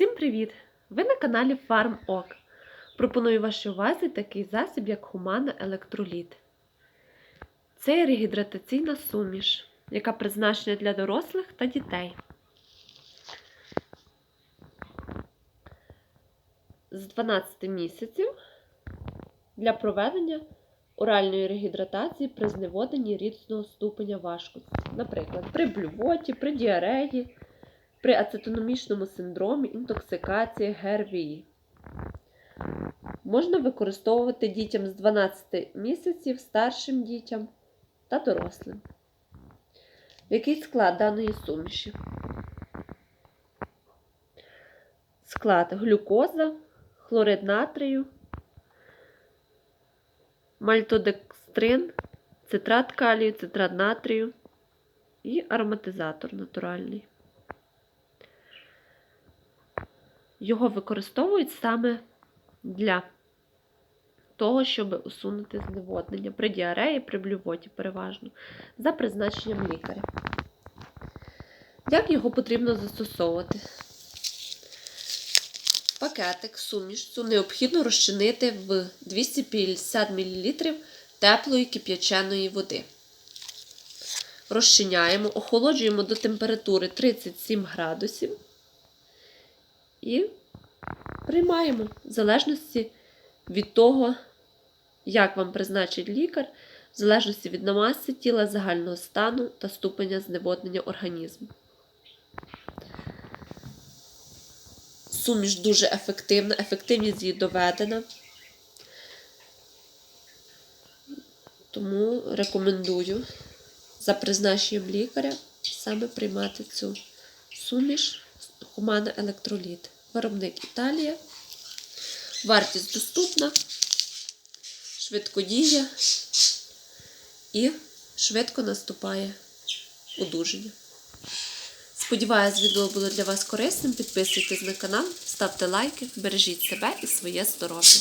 Всім привіт! Ви на каналі FarmOk. Пропоную вашій увазі такий засіб, як Humana Електроліт. Це регідратаційна суміш, яка призначена для дорослих та дітей. З 12 місяців для проведення оральної регідратації при зневоденні різного ступеня важкості. Наприклад, при блювоті, при діареї, при ацетономічному синдромі, інтоксикації, ГРВІ. Можна використовувати дітям з 12 місяців, старшим дітям та дорослим. Який склад даної суміші? Склад глюкоза, хлорид натрію, мальтодекстрин, цитрат калію, цитрат натрію і ароматизатор натуральний. Його використовують саме для того, щоб усунути зневоднення при діареї, при блювоті переважно, за призначенням лікаря. Як його потрібно застосовувати? Пакетик, суміш цю необхідно розчинити в 250 мл теплої кип'яченої води. Розчиняємо, охолоджуємо до температури 37 градусів і приймаємо в залежності від того, як вам призначить лікар, в залежності від намаси тіла, загального стану та ступеня зневоднення організму. Суміш дуже ефективна, ефективність її доведена. Тому рекомендую за призначенням лікаря саме приймати цю суміш Humana Електроліт. Виробник Італія. Вартість доступна, швидко діє і швидко наступає одужання. Сподіваюсь, відео було для вас корисним. Підписуйтесь на канал, ставте лайки, бережіть себе і своє здоров'я.